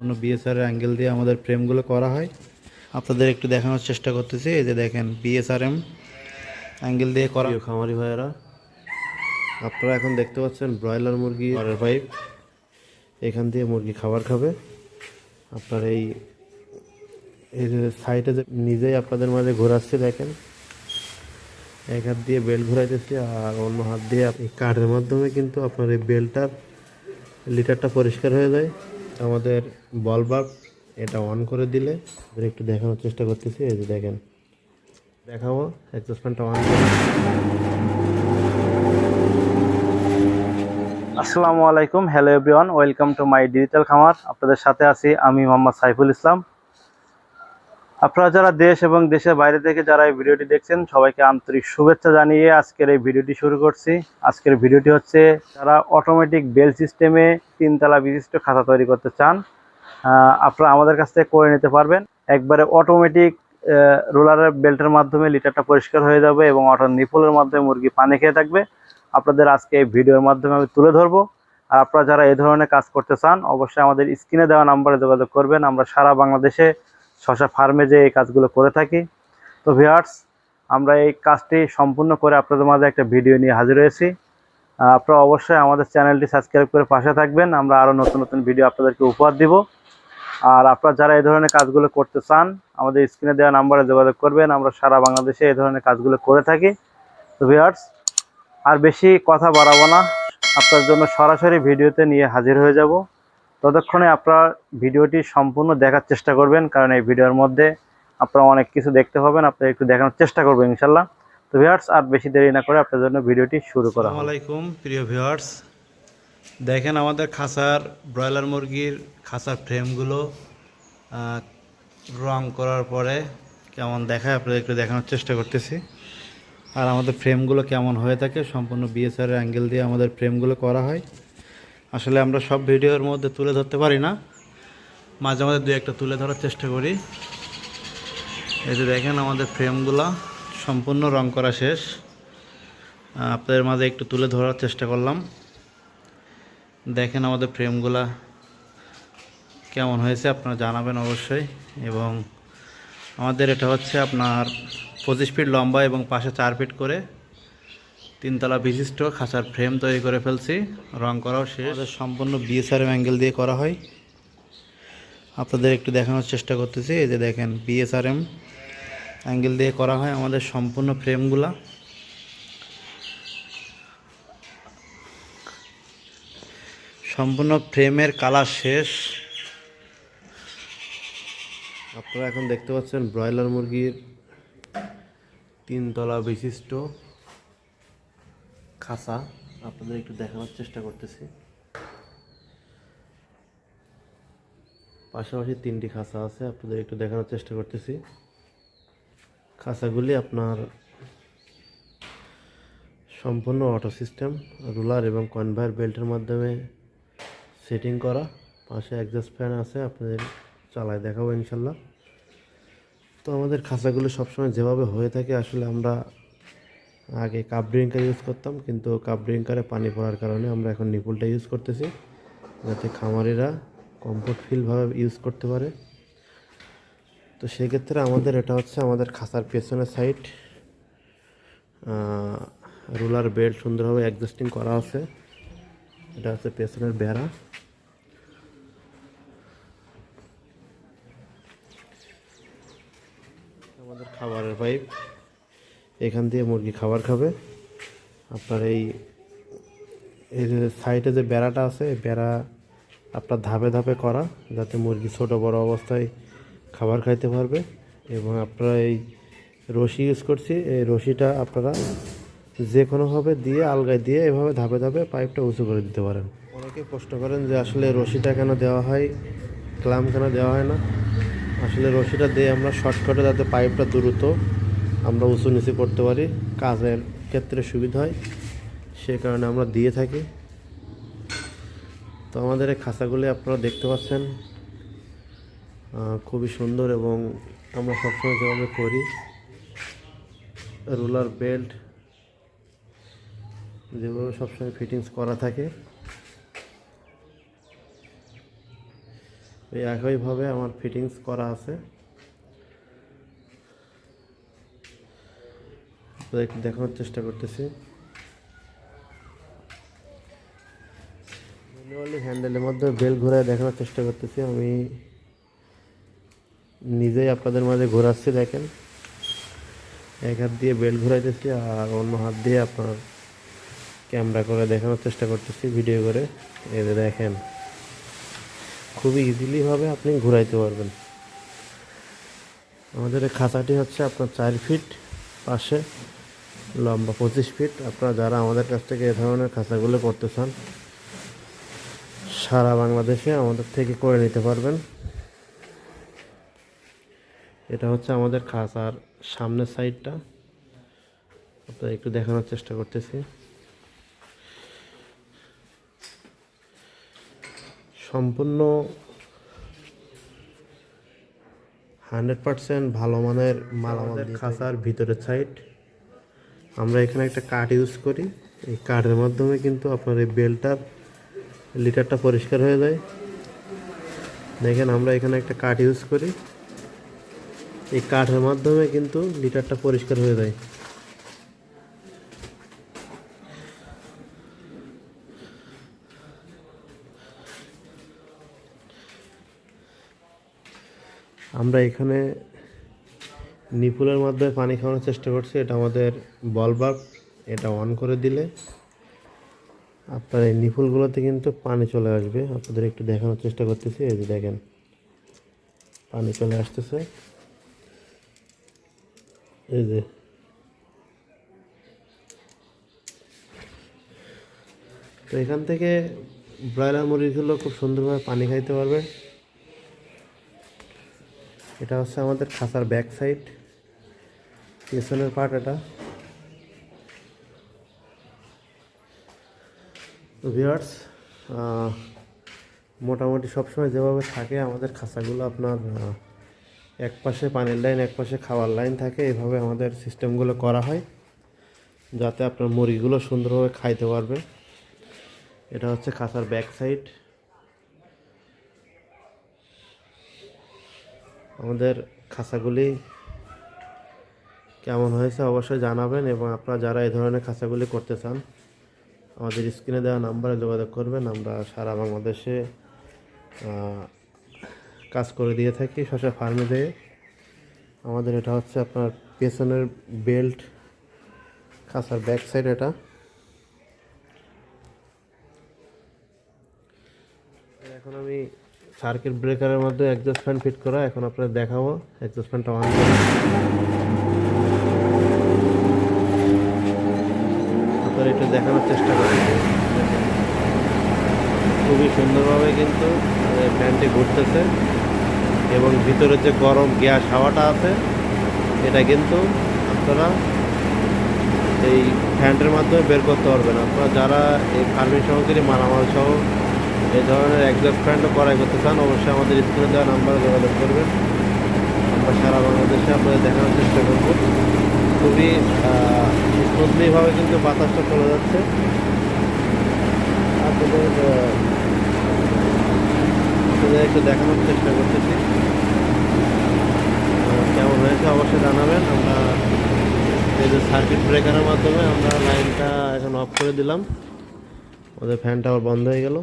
কোনো BSR angle দিয়ে আমাদের ফ্রেমগুলো করা হয়। আপনাদের একটু দেখানোর চেষ্টা করতেছি, এই যে দেখেন বিএসআরএম অ্যাঙ্গেল দিয়ে করা। খামারি ভাইয়েরা, আপনারা এখন দেখতে পাচ্ছেন ব্রয়লার মুরগি, ঘরের পাইপ এখান দিয়ে মুরগি খাবার খাবে। আপনার এই এই যে সাইডে যে নিজেই আপনাদের মাঝে ঘোরাচ্ছে, দেখেন। এক হাত দিয়ে বেল্ট ঘোরাইতেছি আর অন্য হাত দিয়ে এই কাঠের মাধ্যমে কিন্তু আপনার এই বেল্টটার লিটারটা পরিষ্কার হয়ে যায়। আমাদের বল এটা অন করে দিলে একটু দেখানোর চেষ্টা করতেছি, এই যে দেখেন। দেখাবো এক্সস্ট ফ্যানটা অন আসসালামু আলাইকুম hello everyone welcome to my digital খামার। আপনাদের সাথে আছি আমি মোহাম্মদ সাইফুল ইসলাম। আপনারা যারা দেশ এবং দেশের বাইরে থেকে যারা এই ভিডিওটি দেখছেন, সবাইকে আন্তরিক শুভেচ্ছা জানিয়ে আজকের এই ভিডিওটি শুরু করছি। আজকের ভিডিওটি হচ্ছে যারা অটোমেটিক বেল সিস্টেমে তিনতলা বিশিষ্ট খাতা তৈরি করতে চান আপনারা আমাদের কাছ থেকে করে নিতে পারবেন। একবারে অটোমেটিক রোলারের বেল্টের মাধ্যমে লিটারটা পরিষ্কার হয়ে যাবে এবং অটো নিপলের মাধ্যমে মুরগি পানি খেয়ে থাকবে। আপনাদের আজকে এই ভিডিওর মাধ্যমে আমি তুলে ধরবো। আর আপনারা যারা এই ধরনের কাজ করতে চান, অবশ্যই আমাদের স্ক্রিনে দেওয়া নাম্বারে যোগাযোগ করবেন। আমরা সারা বাংলাদেশে শশা ফার্মে যে এই কাজগুলো করে থাকি। তো ভিউয়ার্স, আমরা এই কাজটি সম্পূর্ণ করে আপনাদের মাঝে একটা ভিডিও নিয়ে হাজির হয়েছি। আপনারা অবশ্যই আমাদের চ্যানেলটি সাবস্ক্রাইব করে পাশে থাকবেন। আমরা আরও নতুন নতুন ভিডিও আপনাদেরকে উপহার দিব। আর আপনারা যারা এই ধরনের কাজগুলো করতে চান, আমাদের স্ক্রিনে দেওয়া নাম্বারে যোগাযোগ করবেন। আমরা সারা বাংলাদেশে এই ধরনের কাজগুলো করে থাকি। তো ভিউয়ার্স, আর বেশি কথা বাড়াবো না। আপনার জন্য সরাসরি ভিডিওতে নিয়ে হাজির হয়ে যাব। ততক্ষণে আপনার ভিডিওটি সম্পূর্ণ দেখার চেষ্টা করবেন কারণ এই ভিডিওর মধ্যে আপনারা অনেক কিছু দেখতে পাবেন আপনারা একটু দেখানোর চেষ্টা করবেন ইনশাল্লাহ তো ভিউয়ার্স আর বেশি দেরি না করে আপনার জন্য ভিডিওটি শুরু করা আলাইকুম প্রিয় ভিউয়ার্স। দেখেন আমাদের খাঁচার ব্রয়লার মুরগির খাঁচার ফ্রেমগুলো রং করার পরে কেমন দেখায় আপনাদের একটু দেখানোর চেষ্টা করতেছি। আর আমাদের ফ্রেমগুলো কেমন হয়ে থাকে সম্পূর্ণ বিএসআর অ্যাঙ্গেল দিয়ে আমাদের ফ্রেমগুলো করা হয়। আসলে আমরা সব ভিডিওর মধ্যে তুলে ধরতে পারি না। মাঝে মাঝে দু একটা তুলে ধরার চেষ্টা করি। এই যে দেখেন আমাদের ফ্রেমগুলো সম্পূর্ণ রং করা শেষ। আপনাদের মাঝে একটু তুলে ধরার চেষ্টা করলাম। দেখেন আমাদের ফ্রেমগুলা কেমন হয়েছে আপনারা জানাবেন অবশ্যই। এবং আমাদের এটা হচ্ছে আপনার পঁচিশ ফিট লম্বা এবং পাশে চার ফিট করে তিনতলা বিশিষ্ট খাঁচার ফ্রেম তৈরি করে ফেলছি। রং করাও শেষ। সম্পূর্ণ বিএসআরএম অ্যাঙ্গেল দিয়ে করা হয়। আপনাদের একটু দেখানোর চেষ্টা করতেছি। এই যে দেখেন বিএসআরএম অ্যাঙ্গেল দিয়ে করা হয় আমাদের সম্পূর্ণ ফ্রেমগুলা। সম্পূর্ণ ফ্রেমের কালার শেষ। আপনারা এখন দেখতে পাচ্ছেন ব্রয়লার মুরগির তিনতলা বিশিষ্ট খাঁচা আপনাদের একটু দেখানোর চেষ্টা করতেছি। পাশাপাশি তিনটি খাঁচা আছে, আপনাদের একটু দেখানোর চেষ্টা করতেছি। খাঁচাগুলি আপনার সম্পূর্ণ অটো সিস্টেম রুলার এবং কনভায়ার বেল্টের মাধ্যমে সেটিং করা। পাশে অ্যাডজাস্ট ফ্যান আছে, আপনাদের চালায় দেখাবো ইনশাল্লাহ। তো আমাদের খাঁচাগুলো সবসময় যেভাবে হয়ে থাকে, আসলে আমরা আগে কাপ ড্রিঙ্কার ইউজ করতাম, কিন্তু কাপ ড্রিঙ্কারে পানি পড়ার কারণে আমরা এখন নিপুলটা ইউজ করতেছি, যাতে খামারিরা কমফোর্ট ফিলভাবে ইউজ করতে পারে। তো সেক্ষেত্রে আমাদের এটা হচ্ছে আমাদের খাঁচার পেছনের সাইড রুলার বেল্ট সুন্দরভাবে অ্যাডজাস্টিং করা আছে। এটা হচ্ছে পেছনের বেড়া। আমাদের খাবারের পাইপ এখান দিয়ে মুরগি খাবার খাবে। আপনার এই এই যে সাইডে যে বেড়াটা আছে, এই বেড়া আপনার ধাপে ধাপে করা, যাতে মুরগি ছোট বড় অবস্থায় খাবার খাইতে পারবে। এবং আপনারা এই রশি ইউজ করছি, এই রশিটা আপনারা যে কোনোভাবে দিয়ে, আলগায় দিয়ে এভাবে ধাপে ধাপে পাইপটা উঁচু করে দিতে পারেন। অনেকে প্রশ্ন করেন যে আসলে রশিটা কেন দেওয়া হয়, ক্লাম কেন দেওয়া হয় না? আসলে রশিটা দিয়ে আমরা শর্টকাটে যাতে পাইপটা দ্রুত আমরা উঁচু নিচু করতে পারি, কাজের ক্ষেত্রে সুবিধা হয়, সে কারণে আমরা দিয়ে থাকি। তো আমাদের এই খাঁচাগুলি আপনারা দেখতে পাচ্ছেন খুবই সুন্দর এবং আমরা সবসময় যেভাবে করি, রুলার বেল্ট যেভাবে সবসময় ফিটিংস করা থাকে, এই একইভাবে আমার ফিটিংস করা আছে। একটু দেখানোর চেষ্টা করতেছি। ম্যানুয়ালি হ্যান্ডেলের মধ্যে বেল ঘোরায় দেখানোর চেষ্টা করতেছি। আমি নিজেই আপনাদের মাঝে ঘোরাচ্ছি, দেখেন। এক হাত দিয়ে বেল্ট ঘোরাইতেছি আর অন্য হাত দিয়ে আপনার ক্যামেরা করে দেখানোর চেষ্টা করতেছি, ভিডিও করে। যে দেখেন খুবই ইজিলিভাবে আপনি ঘুরাইতে পারবেন। আমাদের খাঁচাটি হচ্ছে আপনার চার ফিট পাশে। লম্বা পঁচিশ ফিট আপনারা যারা আমাদের কাছ থেকে এ ধরনের খাঁচাগুলো করতে চান সারা বাংলাদেশে আমাদের থেকে করে নিতে পারবেন। এটা হচ্ছে আমাদের খাঁচার সামনের সাইডটা। আপনাদের একটু দেখানোর চেষ্টা করতেছি। সম্পূর্ণ হান্ড্রেড পার্সেন্ট ভালো মানের মাল আমাদের খাঁচার ভিতরের সাইড আমরা এখানে একটা কাঠ ইউজ করি। এই কাঠের মাধ্যমে কিন্তু আপনার এই বেলটার লিটারটা পরিষ্কার হয়ে যায়। দেখেন, আমরা এখানে একটা কাঠ ইউজ করি। এই কাঠের মাধ্যমে কিন্তু লিটারটা পরিষ্কার হয়ে যায়। আমরা এখানে নিপুলের মাধ্যমে পানি খাওয়ানোর চেষ্টা করছি। এটা আমাদের বল বাল্ব, এটা অন করে দিলে আপনার এই নিপুলগুলোতে কিন্তু পানি চলে আসবে। আপনাদের একটু দেখানোর চেষ্টা করতেছি, এই যে দেখেন, পানি চলে আসতেছে। এই যে তো এখান থেকে ব্রয়লার মুরগিগুলো খুব সুন্দরভাবে পানি খাইতে পারবে। এটা হচ্ছে আমাদের খাঁচার ব্যাক সাইড। পেছনের পার্ট এটা। তো ভিউয়ার্স মোটামুটি সবসময় যেভাবে থাকে, আমাদের খাঁচাগুলো আপনার এক পাশে পানির লাইন এক পাশে খাওয়ার লাইন থাকে, এভাবে আমাদের সিস্টেমগুলো করা হয়, যাতে আপনার মুরগিগুলো সুন্দরভাবে খাইতে পারবে। এটা হচ্ছে খাঁচার ব্যাক সাইড আমাদের খাঁচাগুলি কেমন হয়েছে অবশ্যই জানাবেন এবং আপনারা যারা এই ধরনের খাঁচাগুলি করতে চান, আমাদের স্ক্রিনে দেওয়া নাম্বারে যোগাযোগ করবেন। আমরা সারা বাংলাদেশে কাজ করে দিয়ে থাকি শশা ফার্মে দিয়ে আমাদের এটা হচ্ছে আপনার পেছনের বেল্ট, খাঁচার ব্যাক সাইড এটা। এখন আমি সার্কিট ব্রেকারের মধ্যে একজস্ট ফ্যান ফিট করা, এখন আপনাদের দেখাবো। একজস্ট ফ্যানটা অন করে আপনারা একটু দেখানোর চেষ্টা করেন খুবই সুন্দরভাবে কিন্তু এই ফ্যানটি ঘুরতেছে এবং ভিতরে যে গরম গ্যাস হাওয়াটা আছে, এটা কিন্তু আপনারা এই ফ্যানটার মাধ্যমে বের করতে পারবেন। আপনারা যারা এই ফার্মিং সামগ্রী মালামাল সহ এই ধরনের একজাস্ট ফ্যানটা করাই করতে চান, অবশ্যই আমাদের স্ক্রিনে দেওয়া নাম্বারে যোগাযোগ করবেন। আমরা সারা বাংলাদেশে আপনাদের দেখানোর চেষ্টা করব। খুবই স্মুথলিভাবে কিন্তু বাতাসটা চলে যাচ্ছে। আপনাদের একটু দেখানোর চেষ্টা করতেছি। কেমন হয়েছে অবশ্যই জানাবেন। আমরা এই যে সার্কিট ব্রেকারের মাধ্যমে আমরা লাইনটা এখন অফ করে দিলাম। ওদের ফ্যানটা আবার বন্ধ হয়ে গেল।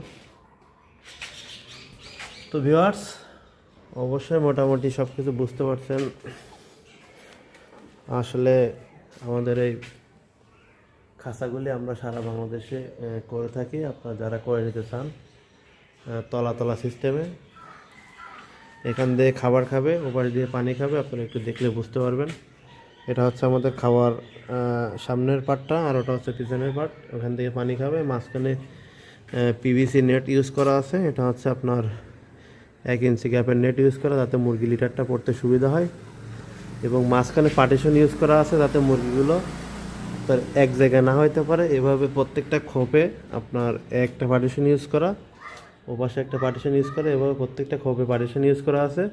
তো ভিউয়ার্স অবশ্যই মোটামুটি সব কিছু বুঝতে পারছেন। আসলে আমাদের এই খাঁচাগুলি আমরা সারা বাংলাদেশে করে থাকি। আপনারা যারা করে নিতে চান আহ, তলা তলা সিস্টেমে এখান দিয়ে খাবার খাবে ওপারে দিয়ে পানি খাবে আপনারা একটু দেখলে বুঝতে পারবেন। এটা হচ্ছে আমাদের খাওয়ার সামনের পার্টটা আর ওটা হচ্ছে পিছনের পার্ট ওখান থেকে পানি খাবে। মাঝখানে পিভিসি নেট ইউজ করা আছে। এটা হচ্ছে আপনার এক ইঞ্চি গ্যাপের নেট ইউজ করা যাতে মুরগি লিটারটা পড়তে সুবিধা হয়। এবং মাঝখানে পার্টিশন ইউজ করা আছে যাতে মুরগিগুলো তার এক জায়গায় না হইতে পারে। এভাবে প্রত্যেকটা খোপে আপনার একটা পার্টিশন ইউজ করা ও পাশে একটা পার্টিশন ইউজ করা, এভাবে প্রত্যেকটা খোপে পার্টিশন ইউজ করা আছে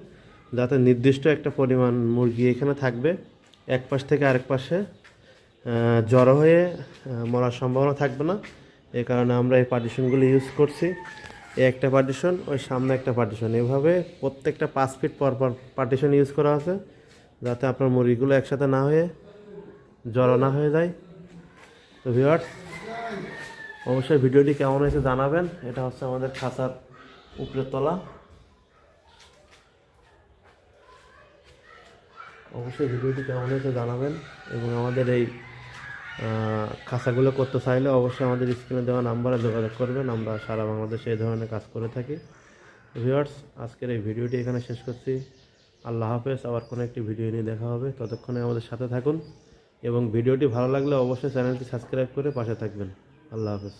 যাতে নির্দিষ্ট একটা পরিমাণ মুরগি এখানে থাকবে। এক পাশ থেকে আরেক পাশে জড়ো হয়ে মরার সম্ভাবনা থাকবে না। এ কারণে আমরা এই পার্টিশনগুলো ইউজ করছি। এই একটা পার্টিশন ওই সামনে একটা পার্টিশন এভাবে প্রত্যেকটা পাঁচ ফিট পর পর পার্টিশন ইউজ করা আছে। যাতে আপনার মুরগিগুলো একসাথে না হয়ে জড়ো না হয়ে যায়। তো ভিউয়ার্স অবশ্যই ভিডিওটি কেমন হয়েছে জানাবেন। এটা হচ্ছে আমাদের খাঁচার উপরের তলা। অবশ্যই ভিডিওটি কেমন হয়েছে জানাবেন এবং আমাদের এই খাঁচাগুলো করতে চাইলে অবশ্যই আমাদের স্ক্রিনে দেওয়া নাম্বারে যোগাযোগ করবেন। আমরা সারা বাংলাদেশে এই ধরনের কাজ করে থাকি। ভিউয়ার্স আজকের এই ভিডিওটি এখানে শেষ করছি। আল্লাহ হাফেজ, আবার কোনো একটি ভিডিও নিয়ে দেখা হবে। ততক্ষণে আমাদের সাথে থাকুন এবং ভিডিওটি ভালো লাগলে অবশ্যই চ্যানেলটি সাবস্ক্রাইব করে পাশে থাকবেন। আল্লাহ হাফেজ।